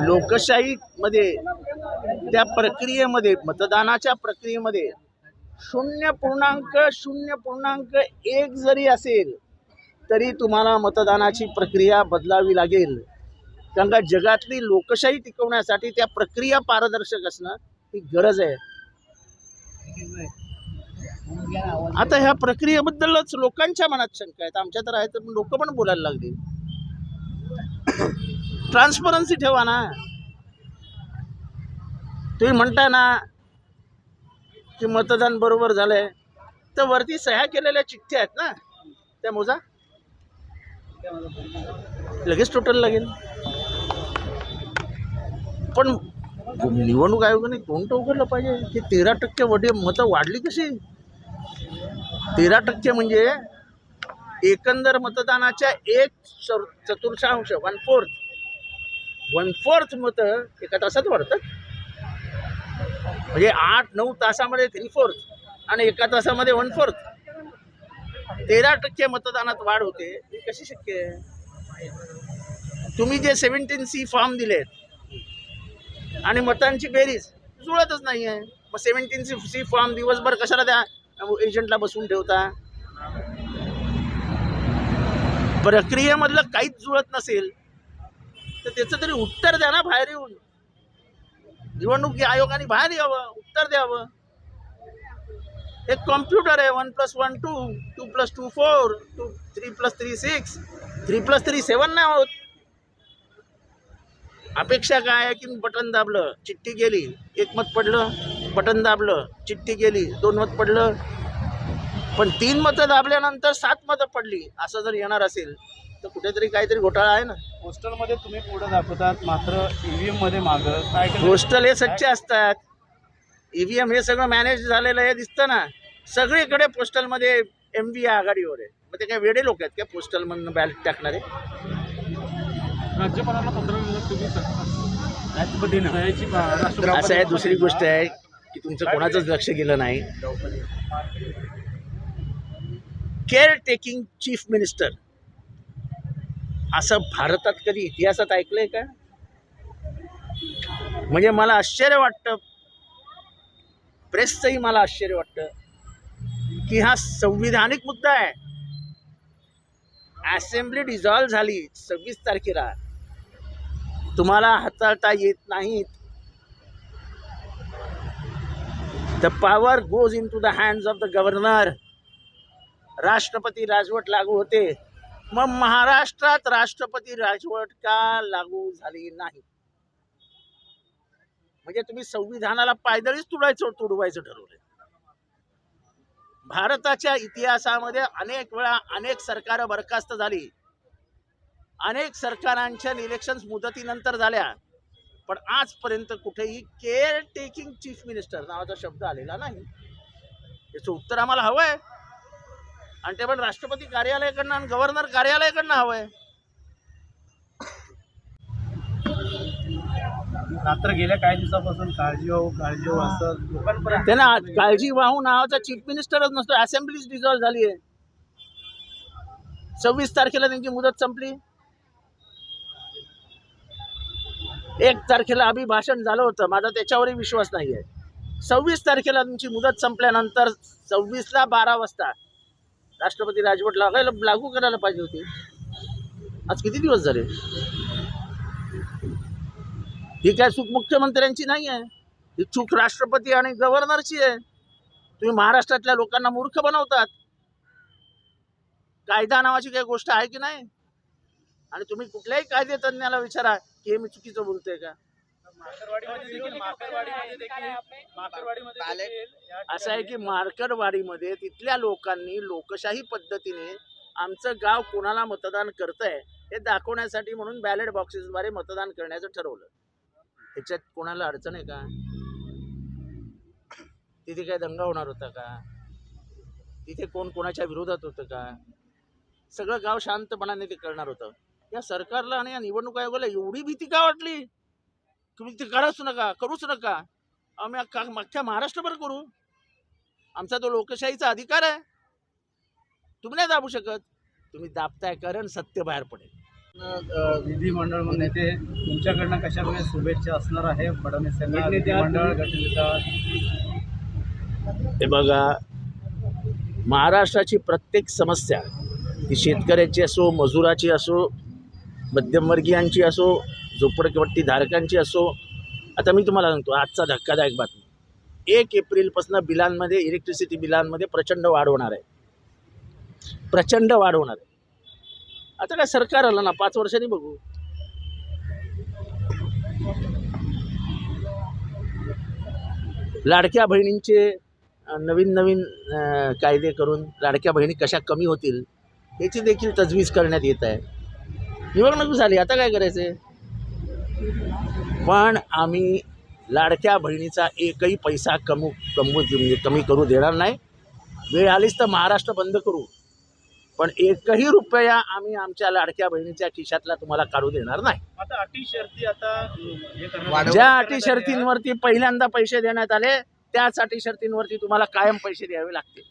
लोकशाहीमध्ये त्या प्रक्रियेमध्ये मतदानाच्या प्रक्रियेमध्ये शून्य पूर्णांक शून्य पूर्णांक एक जरी असेल तरी तुम्हाला मतदानाची प्रक्रिया बदलावी लागेल. कारण का जगातली लोकशाही टिकवण्यासाठी त्या प्रक्रिया पारदर्शक असणं ही गरज आहे. आता ह्या प्रक्रियेबद्दलच लोकांच्या मनात शंका आहेत. आमच्या तर आहेत तर लोक पण बोलायला लागली. ट्रान्सपरन्सी ठेवा ना. तुम्ही म्हणताय ना की मतदान बरोबर झालंय. तर वरती सह्या केलेल्या चिठ्ठ्या आहेत ना. त्या मोजा. लगेच टोटल लागेल पण निवडणूक आयोगाने तोंड उघडलं पाहिजे की तेरा टक्के वडी मतं वाढली कशी? तेरा टक्के म्हणजे एकंदर मतदानाच्या एक चर- चतुर्थांश वन फोर्थ वन फोर्थ मतं एका तासात वाढतात. म्हणजे आठ नऊ तासामध्ये थ्री फोर्थ आणि एका तासामध्ये वन फोर्थ तेरा टक्के मतदानात वाढ होते. ही कशी शक्य आहे? तुम्ही जे सेव्हन्टीन सी फॉर्म दिलेत आणि मतांची बेरीज जुळतच नाही आहे मग सेव्हन्टीन सी सी फॉर्म दिवसभर कशाला त्या एजंटला बसून ठेवता? प्रक्रियेमधलं काहीच जुळत नसेल तर त्याचं तरी उत्तर द्या ना बाहेर येऊन. निवडणूक आयोगाने बाहेर यावं उत्तर द्यावं. एक कॉम्प्युटर आहे one plus one two two plus two four two three plus three six three plus three seven नाही होत अपेक्षा काय आहे की बटन दाबलं चिठ्ठी गेली एक मत पडलं बटन दाबलं चिठ्ठी गेली दोन मत पडलं पण तीन मतं दाबल्यानंतर सात मतं पडली असं जर येणार असेल तर कुठेतरी काहीतरी घोटाळा आहे ना. पोस्टलमध्ये तुम्ही पुढे दाखवतात मात्र ईव्हीएममध्ये मागं काय? पोस्टल हे सच्चे असतात. ईव्हीएम हे सगळं मॅनेज झालेलं हे दिसतं ना. सगळीकडे पोस्टलमध्ये एम बी आघाडीवर आहे. मग ते काय वेडे लोक आहेत का पोस्टल मधून बॅलेट टाकणारे? राज्यपालांना पत्र लिहिलं तुम्ही असं आहे दुसरी गोष्ट आहे की तुमचं कोणाचंच लक्ष गेलं नाही. केअर टेकिंग चीफ मिनिस्टर असं भारतात कधी इतिहासात ऐकलंय का? म्हणजे मला आश्चर्य वाटतं. प्रेसचंही मला आश्चर्य वाटतं की हा संविधानिक मुद्दा आहे. असेंब्ली डिझॉल्व्ह झाली सव्वीस तारखेला. तुम्हाला हाताळता येत नाहीत. The power goes into the hands of the governor राष्ट्रपती राजवट लागू होते. मग महाराष्ट्रात राष्ट्रपती राजवट का लागू झाली नाही? म्हणजे तुम्ही संविधानाला पायदळीच तुडायचं तुडवायचं ठरवलं भारताच्या इतिहासामध्ये अनेक वेळा अनेक सरकार बरखास्त झाली. अनेक सरकारांच्या इलेक्शन मुदतीनंतर झाल्या. पण आजपर्यंत कुठेही केअर टेकिंग चीफ मिनिस्टर नावाचा शब्द आलेला नाही. याचं उत्तर आम्हाला हवं आहे आणि ते पण राष्ट्रपती कार्यालयाकडनं आणि गव्हर्नर कार्यालयाकडनं हवं आहे मात्र गेल्या काही दिवसापासून काळजी व्हावं काळजी व्हावं असं लोकांपर्यंत त्यांना काळजी वाहू नावाचा चीफ मिनिस्टरच नसतो असेंब्लीच डिझॉल्व्ह झाली आहे सव्वीस तारखेला त्यांची मुदत संपली. एक तारखेला अभिभाषण झालं होतं. माझा त्याच्यावरही विश्वास नाही आहे सव्वीस तारखेला तुमची मुदत संपल्यानंतर सव्वीसला बारा वाजता राष्ट्रपती राजवट लागायला लागू करायला पाहिजे होती. आज किती दिवस झाले? ही काय चूक मुख्यमंत्र्यांची नाही आहे? ही चूक राष्ट्रपती आणि गव्हर्नरची आहे. तुम्ही महाराष्ट्रातल्या लोकांना मूर्ख बनवतात. कायदा नावाची काही गोष्ट आहे की नाही? आणि तुम्ही कुठल्याही कायदे तज्ञाला विचारा की हे मी चुकीचं बोलतोय का? असं आहे की मार्कडवाडीमध्ये तिथल्या लोकांनी लोकशाही पद्धतीने आमचं गाव कोणाला मतदान करतंय हे दाखवण्यासाठी म्हणून बॅलेट बॉक्सेसद्वारे मतदान करण्याचं ठरवलं. ह्याच्यात कोणाला अडचण आहे का? तिथे काय दंगा होणार होता का? तिथे कोण कोणाच्या विरोधात होतं का? सगळं गाव शांतपणाने ते करणार होतं. या सरकारला आणि या निवडणूक आयोगाला एवढी भीती का वाटली? तुम्ही ते कराच नका करूच नका. आम्ही अख्खा अख्ख्या महाराष्ट्रभर करू. आमचा तो लोकशाहीचा अधिकार आहे. तुम्ही नाही दाबू शकत. तुम्ही दाबताय कारण सत्य बाहेर पडेल. विधिमंडळ नेते तुमच्याकडनं कशा प्रकारे शुभेच्छा असणार आहे? फडणवीस यांना विधिमंडळ गटनेता हे बघा महाराष्ट्राची प्रत्येक समस्या ती शेतकऱ्याची असो मजुराची असो मध्यमवर्गीयांची असो झोपडपट्टी धारकांची असो आता मी तुम्हाला सांगतो आजचा धक्कादायक बातमी. एक एप्रिलपासून बिलांमध्ये इलेक्ट्रिसिटी बिलांमध्ये प्रचंड वाढ होणार आहे. प्रचंड वाढ होणार आहे. आता काय सरकार आलं ना पाच वर्षांनी बघू. लाडक्या बहिणींचे नवीन नवीन कायदे करून लाडक्या बहिणी कशा कमी होतील याची देखील तजवीज करण्यात येत आहे. निवडणूक झाली आता काय करायचं आहे पण आम्ही लाडक्या बहिणीचा एकही पैसा कमू कमवू म्हणजे कमी करू देणार नाही. वेळ आलीच तर महाराष्ट्र बंद करू. पण एकही रुपया आम्ही आमच्या लाडक्या बहिणीच्या खिशातला तुम्हाला काढू देणार नाही. आता अटी शर्ती आता अ, हे करण्यात- ज्या अटी शर्तींवरती पहिल्यांदा पैसे देण्यात आले त्याच अटी शर्तींवरती तुम्हाला कायम पैसे द्यावे लागतील.